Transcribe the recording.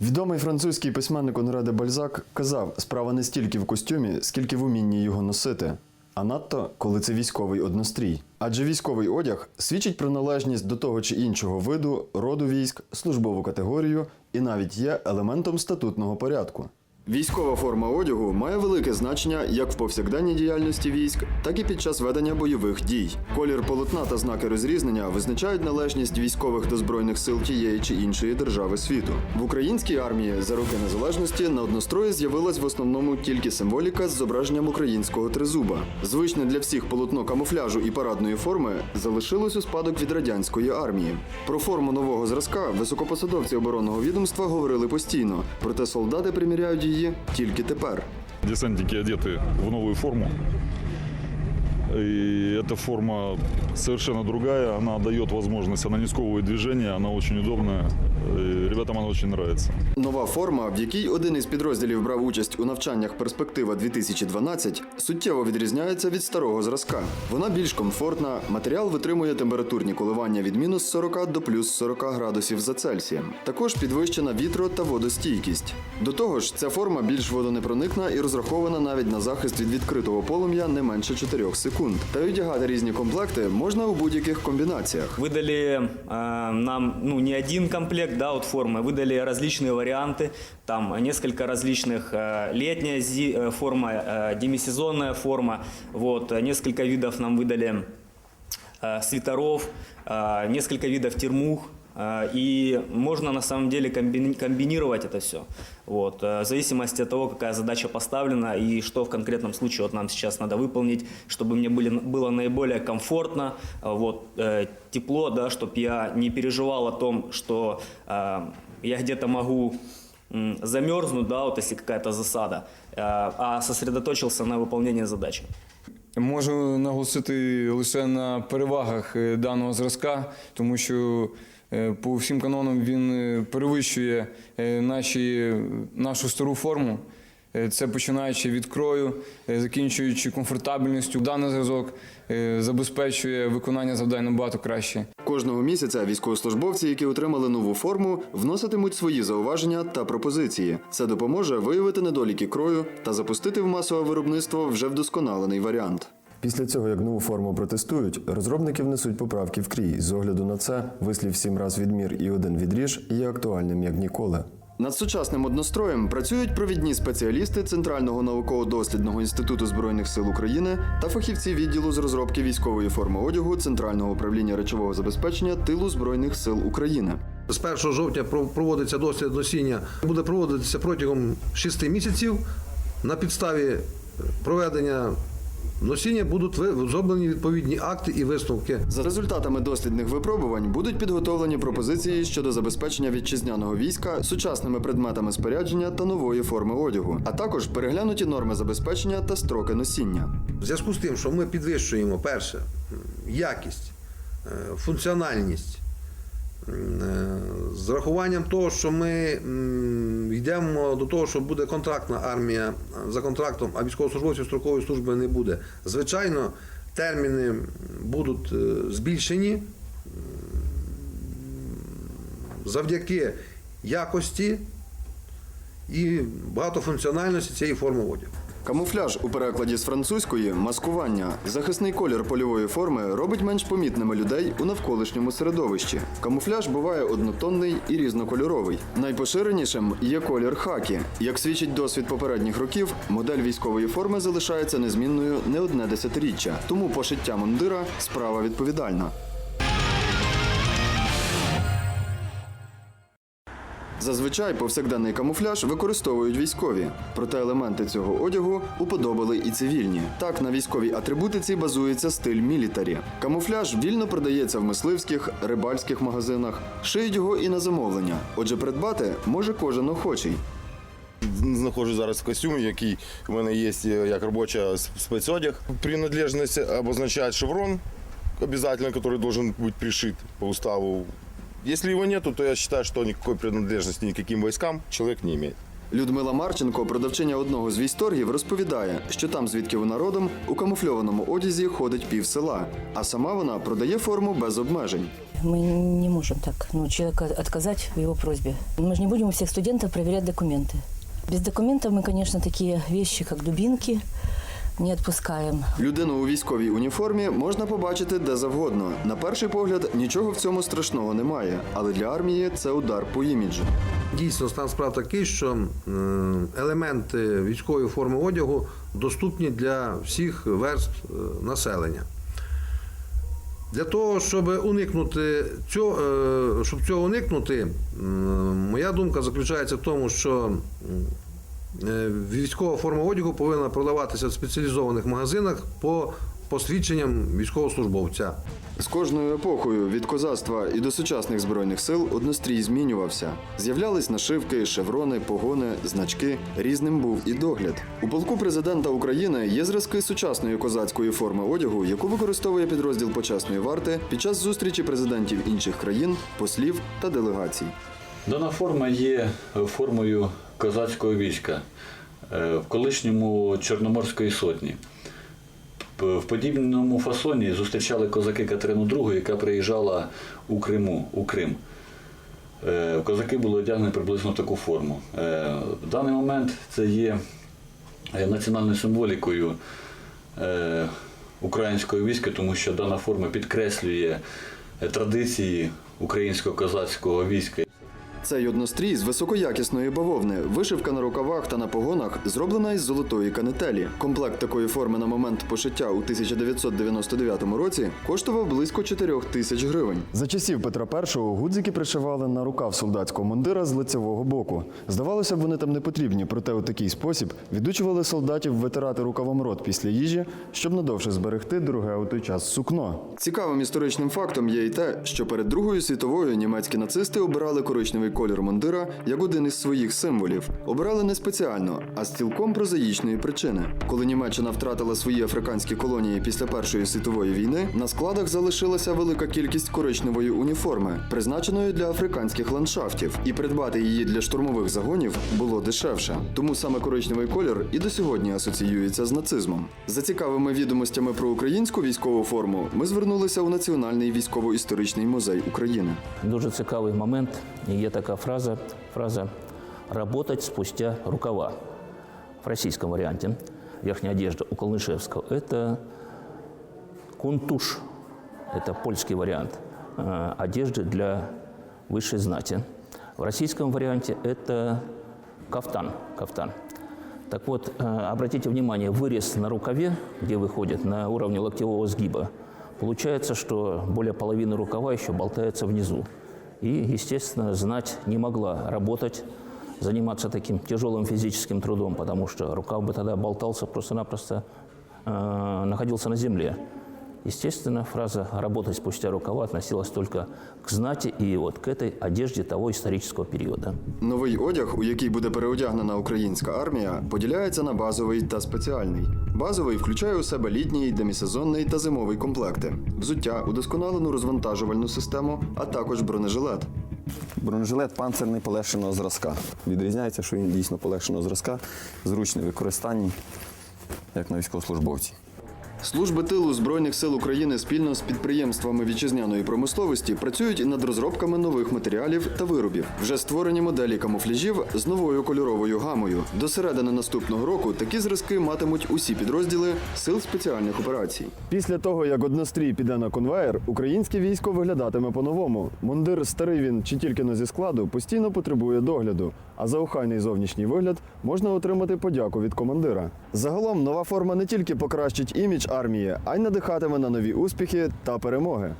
Відомий французький письменник Онре де Бальзак казав: справа не стільки в костюмі, скільки в умінні його носити. А надто, коли це військовий однострій. Адже військовий одяг свідчить про належність до того чи іншого виду, роду військ, службову категорію і навіть є елементом статутного порядку. Військова форма одягу має велике значення як в повсякденній діяльності військ, так і під час ведення бойових дій. Колір полотна та знаки розрізнення визначають належність військових до збройних сил тієї чи іншої держави світу. В українській армії за роки незалежності на однострої з'явилась в основному тільки символіка з зображенням українського тризуба. Звичне для всіх полотно камуфляжу і парадної форми залишилось у спадок від радянської армії. Про форму нового зразка високопосадовці оборонного відомства говорили постійно, проте солдати приміряють її тільки тепер. Десантники одеты в новую форму. И эта форма совершенно другая. Она дает возможность, она не сковывает она очень удобная. И ребятам она очень нравится. Нова форма, в якій один із підрозділів брав участь у навчаннях Перспектива 2012, суттєво відрізняється від старого зразка. Вона більш комфортна, матеріал витримує температурні коливання від мінус 40 до плюс 40 градусів за Цельсієм. Також підвищена вітро та водостійкість. До того ж, ця форма більш водонепроникна і розрахована навіть на захист від відкритого полум'я не менше 4 секунд Та й одягати різні комплекти можна у будь-яких комбінаціях. Выдали э, нам ну, не один комплект да, от формы, выдали различные варианты. Там несколько различных э, летняя зи- э, форма, э, демисезонная форма. Вот, э, несколько видов нам выдали э, свитеров, э, несколько видов термух. Э, И можно на самом деле комбини- комбинировать это все. Вот, э, в зависимости от того, какая задача поставлена и что в конкретном случае вот нам сейчас надо выполнить, чтобы мне были, было наиболее комфортно, э, вот, э, тепло, да, чтобы я не переживал о том, что э, я где-то могу м, замерзнуть, да, вот если какая-то засада, э, а сосредоточился на выполнении задачи. Можу наголосити лише на перевагах е, даного зразка, тому що е, по всім канонам він е, перевищує е, наші, нашу стару форму. Е, Це починаючи від крою, е, закінчуючи комфортабельністю. Даний зразок е, забезпечує виконання завдань набагато краще. Кожного місяця військовослужбовці, які отримали нову форму, вноситимуть свої зауваження та пропозиції. Це допоможе виявити недоліки крою та запустити в масове виробництво вже вдосконалений варіант. Після цього, як нову форму протестують, розробники внесуть поправки в крій. З огляду на це, вислів сім раз відмір і один відріж є актуальним як ніколи. Над сучасним одностроєм працюють провідні спеціалісти Центрального науково-дослідного інституту збройних сил України та фахівці відділу з розробки військової форми одягу Центрального управління речового забезпечення тилу збройних сил України. З 1 жовтня про- проводиться дослід носіння. Буде проводитися протягом 6 місяців. На підставі проведення носіння будуть зроблені відповідні акти і висновки. За результатами дослідних випробувань будуть підготовлені пропозиції щодо забезпечення вітчизняного війська сучасними предметами спорядження та нової форми одягу, а також переглянуті норми забезпечення та строки носіння. В зв'язку з тим, що ми підвищуємо перше якість, е, функціональність. Е, З рахуванням того, що ми йдемо до того, що буде контрактна армія за контрактом, а військовослужбовців строкової служби не буде. Звичайно, терміни будуть е, збільшені завдяки якості і багатофункціональності цієї форми одягу. Камуфляж у перекладі з французької маскування. Захисний колір польової форми робить менш помітними людей у навколишньому середовищі. Камуфляж буває однотонний і різнокольоровий. Найпоширенішим є колір хакі. Як свідчить досвід попередніх років, модель військової форми залишається незмінною не одне десятиріччя. Тому пошиття мундира справа відповідальна. Зазвичай повсякденний камуфляж використовують військові, проте елементи цього одягу уподобали і цивільні. Так на військовій атрибутиці базується стиль мілітарі. Камуфляж вільно продається в мисливських, рибальських магазинах, шиють його і на замовлення. Отже, придбати може кожен охочий. знаходжусь зараз в костюмі, який у мене є е, як робоча спецодяг. Принадлежность обозначает шеврон, обязательно, который должен быть пришит по уставу. Если его нету, то я считаю, что никакой принадлежности никаким войскам человек не имеет. Людмила Марченко, продавчиня одного з військторгів, розповідає, що там, звідки вона родом, у камуфльованому одязі ходить пів села, а сама вона продає форму без обмежень. Мы не можем так ну, человеку отказать в его просьбе. Мы же не будем у всех студентов проверять документы. Без документов мы, конечно, такие вещи, как дубинки, не отпускаем. Людину у військовій уніформі можна побачити де завгодно. На перший погляд нічого в цьому страшного немає, але для армії це удар по іміджу. Дійсно, стан справ такий, що елементи військової форми одягу доступні для всіх верств е, населення. Для того, щоб уникнути цього, е, щоб цього уникнути, моя думка заключається в тому, що е, військова форма одягу повинна продаватися в спеціалізованих магазинах по посвідченням військовослужбовця. З кожною епохою від козацтва і до сучасних збройних сил однострій змінювався. З'являлись нашивки, шеврони, погони, значки. Різним був і догляд. У полку президента України є зразки сучасної козацької форми одягу, яку використовує підрозділ почесної варти під час зустрічі президентів інших країн, послів та делегацій. Дана форма є формою козацького війська е, в колишньому Чорноморської сотні. В подібному фасоні зустрічали козаки Катерину II, яка приїжджала у Криму, у Крим. Е, Козаки були одягнені приблизно в таку форму. Е, В даний момент це є національною символікою українського війська, тому що дана форма підкреслює традиції українського козацького війська. Цей однострій з високоякісної бавовни, вишивка на рукавах та на погонах зроблена із золотої канителі. Комплект такої форми на момент пошиття у 1999 році коштував близько 4 тисяч гривень. За часів Петра І гудзики пришивали на рукав солдатського мундира з лицевого боку. Здавалося б, вони там не потрібні, проте у такий спосіб відучували солдатів витирати рукавом рот після їжі, щоб надовше зберегти дороге у той час сукно. Цікавим історичним фактом є й те, що перед Другою світовою німецькі нацисти обирали коричневий колір мундира як один із своїх символів. Обирали не спеціально, а з цілком прозаїчної причини. Коли Німеччина втратила свої африканські колонії після Першої світової війни, на складах залишилася велика кількість коричневої уніформи, призначеної для африканських ландшафтів, і придбати її для штурмових загонів було дешевше. Тому саме коричневий колір і до сьогодні асоціюється з нацизмом. За цікавими відомостями про українську військову форму, ми звернулися у Національний військово-історичний музей України. Дуже цікавий момент. Є така фраза, фраза «работать спустя рукава». В российском варианте верхняя одежда у Колнышевского – это кунтуш, это польский вариант э, одежды для высшей знати. В российском варианте это кафтан, кафтан. Так вот, э, обратите внимание, вырез на рукаве, где выходит на уровне локтевого сгиба, получается, что более половины рукава еще болтается внизу. И, естественно, знать не могла работать, заниматься таким тяжелым физическим трудом, потому что рукав бы тогда болтался просто-напросто, э, находился на земле. Естественно, фраза «работать спустя рукава» относилась только к знати и вот к этой одежде того исторического периода. Новий одяг, у який буде переодягнена українська армія, поділяється на базовий та спеціальний. Базовий включає у себе літній, демісезонний та зимовий комплекти, взуття, удосконалену розвантажувальну систему, а також бронежилет. Бронежилет панцирний полегшеного зразка. Відрізняється, що він дійсно полегшеного зразка, зручний в використанні, як на військовослужбовці. Служби тилу Збройних сил України спільно з підприємствами вітчизняної промисловості працюють над розробками нових матеріалів та виробів. Вже створені моделі камуфляжів з новою кольоровою гамою. До середини наступного року такі зразки матимуть усі підрозділи сил спеціальних операцій. Після того, як однострій піде на конвеєр, українське військо виглядатиме по-новому. Мундир старий він чи тільки но зі складу постійно потребує догляду. А за охайний зовнішній вигляд можна отримати подяку від командира. Загалом нова форма не тільки покращить імідж армії, а й надихатиме на нові успіхи та перемоги.